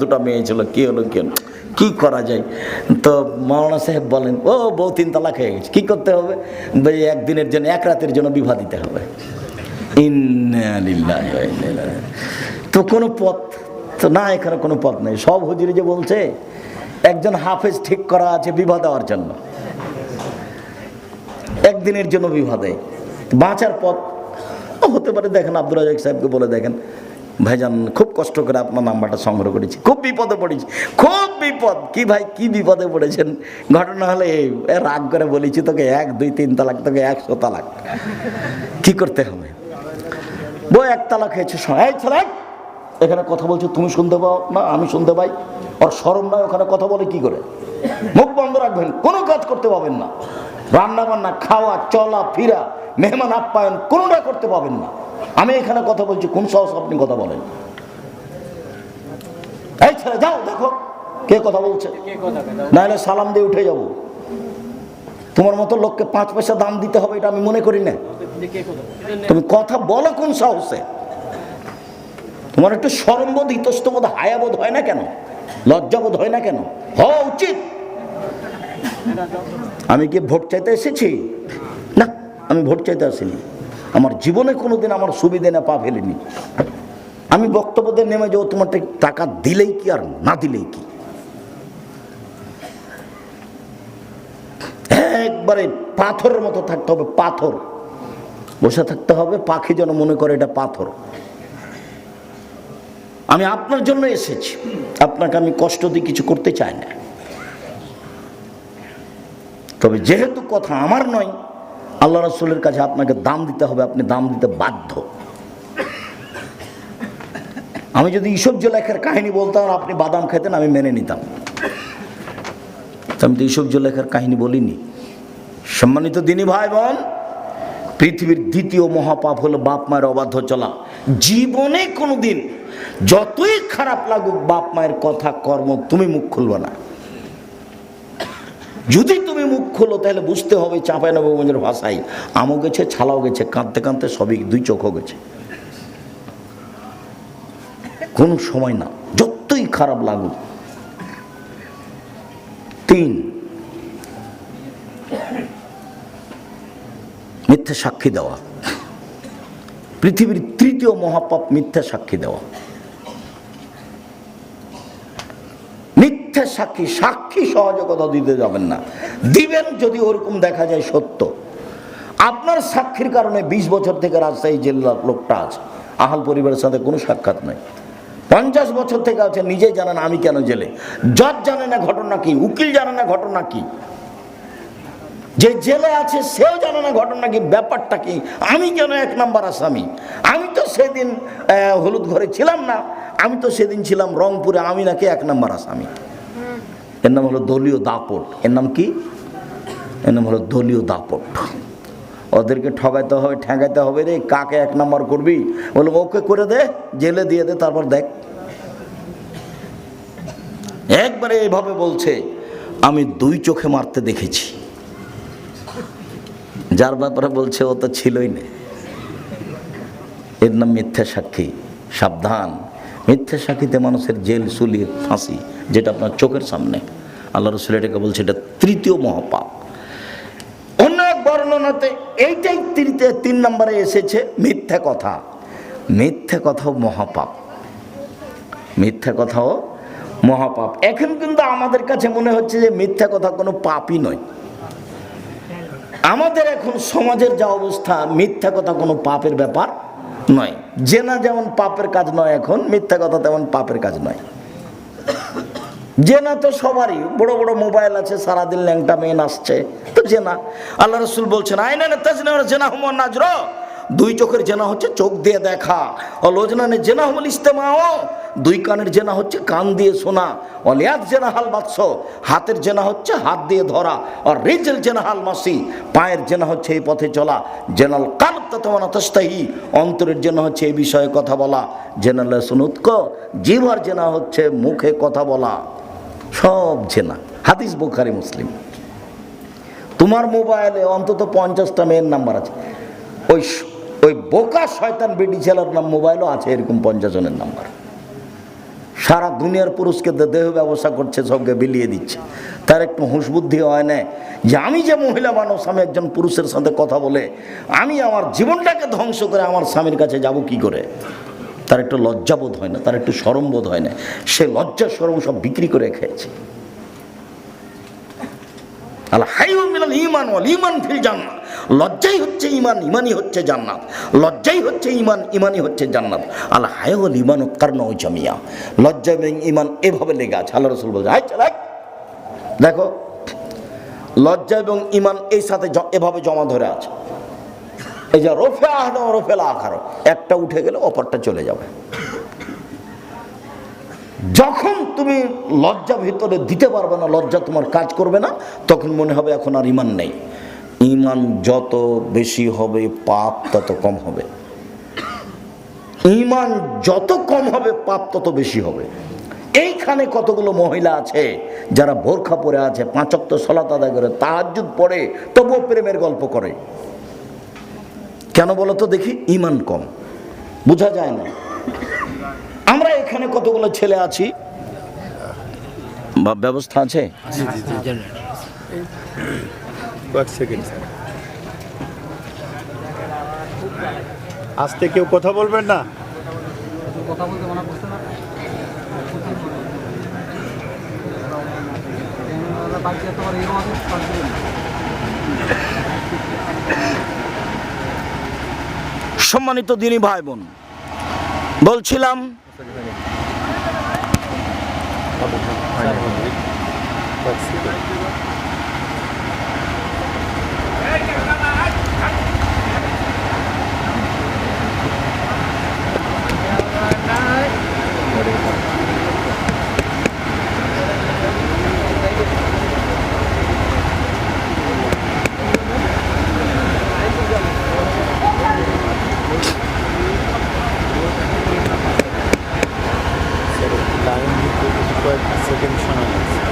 দুটো মেয়ে ছিল, কি হলো কি হলো? কি করা যায়? তো মৌলানা সাহেব বলেন, ও, বউ তিন তালাক হয়ে গেছে, কি করতে হবে? একদিনের জন্য, এক রাতের জন্য বিবাহ দিতে হবে। তো কোনো পথ, তো না এখানে কোনো পথ নেই। সব হুজুরি যে বলছে, একজন হাফেজ ঠিক করা আছে বিবাহ দেওয়ার জন্য। একদিনের জন্য বিবাহ দেয়। বাঁচার পথ, হতে পারে, দেখেন আব্দুল রাজাক সাহেবকে বলে দেখেন ভাইজান, খুব কষ্ট করে আপনার নাম্বারটা সংগ্রহ করেছি। খুব বিপদে পড়েছি। খুব বিপদ। কি ভাই, কি বিপদে পড়েছেন? ঘটনা হলে রাগ করে বলেছি, তোকে এক, দুই, তিন তালাক, তোকে একশো তালাক। কি করতে হবে? বই এক তালাক হয়েছে এই ছেলে এখানে কথা বলছো, তুমি শুনতে পাও না, আমি শুনতে পাই। ওর সরম নয় ওখানে কথা বলে কি করে? মুখ বন্ধ রাখবেন, কোনো কাজ করতে পাবেন না। রান্না বান্না খাওয়া, চলা, ফিরা, মেহমান আপ্যায়ন, কোনোটা করতে পাবেন না। আমি এখানে কথা বলছি কোন সাহস আপনি কথা বলেন? এই ছেলে যাও দেখো কে কথা বলছে। নাহলে সালাম দিয়ে উঠে যাব। তোমার মতো লোককে পাঁচ পয়সা দাম দিতে হবে এটা আমি মনে করি না। তুমি কথা বলো কোন সাহসে? তোমার একটু সরমবোধ ইতস্তবোধ হায়াবোধ হয় না কেন? লজ্জাবোধ হয় না কেন? হওয়া উচিত। আমি কি ভোট চাইতে এসেছি? না আমি ভোট চাইতে আসিনি। আমার জীবনে কোনোদিন আমার সুবিধে না পা ফেলেনি। আমি বক্তব্য দিয়ে নেমে যাব তোমার টাকা দিলেই কি আর না দিলেই কি? একবারে পাথরের মতো থাকতে হবে, পাথর। বসে থাকতে হবে, পাখি যেন মনে করে এটা পাথর। আমি আপনার জন্য এসেছি। আপনাকে আমি কষ্ট দিয়ে কিছু করতে চাই না। তবে যেহেতু কথা আমার নয় আল্লাহ রসুলের কাছে আপনাকে দাম দিতে হবে, আপনি দাম দিতে বাধ্য। আমি যদি ইসব জলেখার কাহিনী বলতাম আপনি বাদাম খেতেন আমি মেনে নিতাম। আমি তো ইসব জলেখার কাহিনী বলিনি। সম্মানিত দিনী ভাই বোন পৃথিবীর দ্বিতীয় মহাপাপ হলো বাপ মায়ের অবাধ্য চলা। জীবনে কোনো দিন যতই খারাপ লাগুক, বাপ মায়ের কথা, কর্ম তুমি মুখ খুলবে না। যদি তুমি মুখ খোলো, তাহলে বুঝতে হবে চাঁপাই নবগঞ্জের ভাষায় আমও গেছে, ছালাও গেছে, কাঁদতে কাঁদতে সবই দুই চোখও গেছে। কোনো সময় না, যতই খারাপ লাগুক। তিন, মিথ্যা সাক্ষী দেওয়া। পৃথিবীর তৃতীয় মহাপাপ মিথ্যা সাক্ষী দেওয়া। মিথ্যা সাক্ষী সাক্ষী কথা দিতে যাবেন না। দিবেন যদি ওরকম দেখা যায় সত্য। আপনার সাক্ষীর কারণে ২০ বছর থেকে রাজশাহী জেলার লোকটা আছে। আহাল পরিবারের সাথে কোনো সাক্ষাৎ নাই। পঞ্চাশ বছর থেকে আছে নিজে জানেন আমি কেন জেলে। জজ জানে না ঘটনা কি, উকিল জানে না ঘটনা কি। যে জেলে আছে, সেও জানে না ঘটনা কি, ব্যাপারটা কি। আমি কেন এক নাম্বার আসামি? আমি তো সেদিন হলুদ ঘরে ছিলাম না। আমি তো সেদিন ছিলাম রংপুরে, আমি নাকি এক নাম্বার আসামি। এর নাম হলো দলীয় দাপট। এর নাম কি? এর নাম হলো দলীয় দাপট। ওদেরকে ঠগাইতে হবে ঠেকাইতে হবে রে, কাকে এক নাম্বার করবি? বলে, ওকে করে দে, জেলে দিয়ে দে, তারপর দেখ। একবারে এইভাবে বলছে, আমি দুই চোখে মারতে দেখেছি। যার ব্যাপারে বলছে, ও তো ছিলই না। এর নাম মিথ্যা সাক্ষী, সাবধান। মিথ্যা সাক্ষীতে মানুষের জেল, সুলি, ফাঁসি। যেটা আপনার চোখের সামনে। আল্লাহ রসুল এটাকে বলছে, এটা তৃতীয় মহাপাপ। অন্য এক বর্ণনাতে এইটাই তৃতীয় তিন নম্বরে এসেছে মিথ্যা কথা। মিথ্যা কথাও মহাপাপ। মিথ্যা কথাও মহাপাপ। এখন কিন্তু আমাদের কাছে মনে হচ্ছে যে মিথ্যা কথা কোনো পাপই নয়। আমাদের এখন সমাজের যা অবস্থা, মিথ্যা কথা কোনো পাপের ব্যাপার নয়। জেনা যেমন পাপের কাজ নয় এখন, মিথ্যা কথা তেমন পাপের কাজ নয়। জেনা তো সবারই। বড় বড় মোবাইল আছে, সারাদিন ল্যাংটা মেয়ে নাচছে। তো জেনা। আল্লাহ রসুল বলছেন আইনা জেনা হুমন নাজর। দুই চোখের জেনা হচ্ছে চোখ দিয়ে দেখা। ও লোজনানে জেনা হুমল ইস্তেমাও দুই কানের জেনা হচ্ছে কান দিয়ে শোনা। অলিয়াদ জেনা হাল বাৎস হাতের জেনা হচ্ছে হাত দিয়ে ধরা। আর রেজেল জেনা হাল মাসি। পায়ের জেনা হচ্ছে এই পথে চলা। জেনাল কালব ততমান অতস্তাহি অন্তরের জেনা হচ্ছে এই বিষয়ে কথা বলা। জেনাল সুনুৎক জিভার জেনা হচ্ছে মুখে কথা বলা। সব জেনা। হাদিস বুখারি, মুসলিম। তোমার মোবাইলে অন্তত পঞ্চাশটা মেয়ের নাম্বার আছে। ওই ওই বোকা শয়তান বেটি ছেলের নাম মোবাইলও আছে এরকম পঞ্চাশ জনের নাম্বার। সারা দুনিয়ার পুরুষকে দেহ ব্যবসা করছে, সবকে বিলিয়ে দিচ্ছে। তার একটু হুঁশ বুদ্ধি হয় না যে আমি যে মহিলা মানুষ, আমি একজন পুরুষের সাথে কথা বলে আমি আমার জীবনটাকে ধ্বংস করে আমার স্বামীর কাছে যাব কি করে? তার একটু লজ্জাবোধ হয় না, তার একটু সরমবোধ হয় না। সে লজ্জা সরম সব বিক্রি করে খেয়েছে। ওয়াল ঈমান ফিল জান্নাত। লজ্জাই হচ্ছে ঈমান, ঈমানই হচ্ছে জান্নাত। লজ্জাই হচ্ছে ঈমান, ঈমানই হচ্ছে জান্নাত। আল হাইউল ঈমান কারণ জামিয়া। লজ্জা এবং ঈমান এভাবে লেগে আছে। আল্লাহ রাসূল বলছে, হাই চালাক দেখো, লজ্জা এবং ঈমান এই সাথে এভাবে জমা ধরে আছে। এই যে রফে আহদ রফেল আখার, একটা উঠে গেলে অপরটা চলে যাবে। যখন তুমি লজ্জা ভিতরে দিতে পারবে না, লজ্জা তোমার কাজ করবে না, তখন মনে হবে এখন আর ইমান নেই। ইমান যত বেশি হবে, পাপ তত কম হবে। ইমান যত কম হবে, পাপ তত বেশি হবে। এইখানে কতগুলো মহিলা আছে, যারা বোরখা পরে আছে পাঁচক্ত সলাত আদায় করে তাহাজুদ পড়ে, তবুও প্রেমের গল্প করে। কেন বলো তো দেখি? ইমান কম। বোঝা যায় না। আমরা এখানে কতগুলো ছেলে আছি? বা ব্যবস্থা আছে? আজকে কেউ কথা বলবেন না? কথা বলতে মানা করছে না বাকি তোমার এরকম আছে পাঁচ দিন সম্মানিত দিনী ভাই বোন বলছিলাম কয়েক সেকেন্ড কিছু কয়েক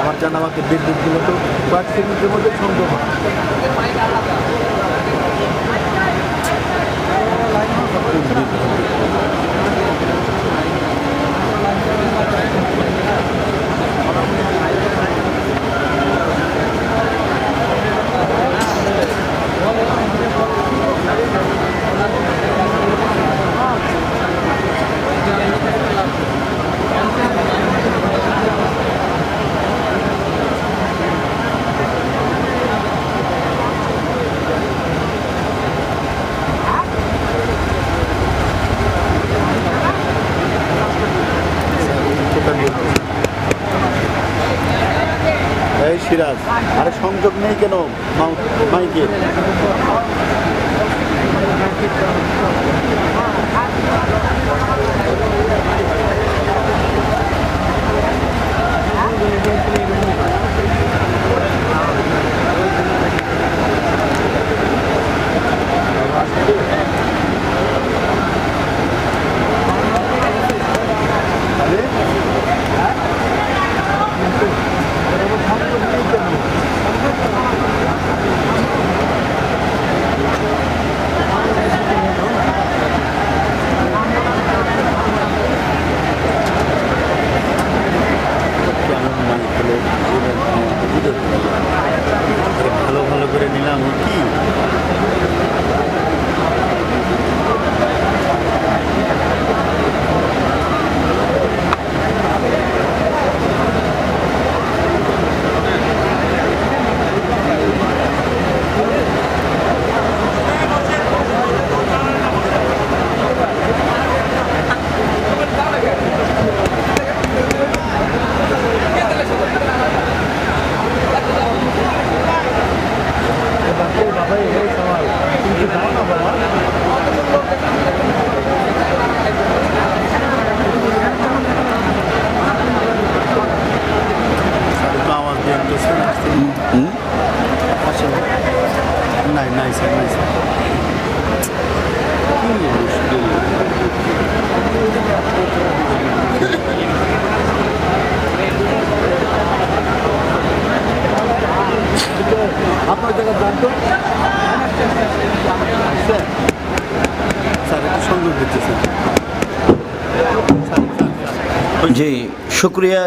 আমার জানা আমাকে বিদ্যুৎ দিল তো বাড়ছে মধ্যে সুন্দর আরে সংযোগ নেই কেন মাউ- মাইকে কেমন মাইক হলে বুঝতে ভালো ভালো করে নিলাম ও কি স্যার একটু আওয়াজ দিয়ে একটু শুনে আসতে আসেন নাই নাই স্যার নাই স্যার কি মুশকিল আপনার জায়গা যান তো স্যার স্যার একটু সংযোগ দিচ্ছে স্যার জি শুক্রিয়া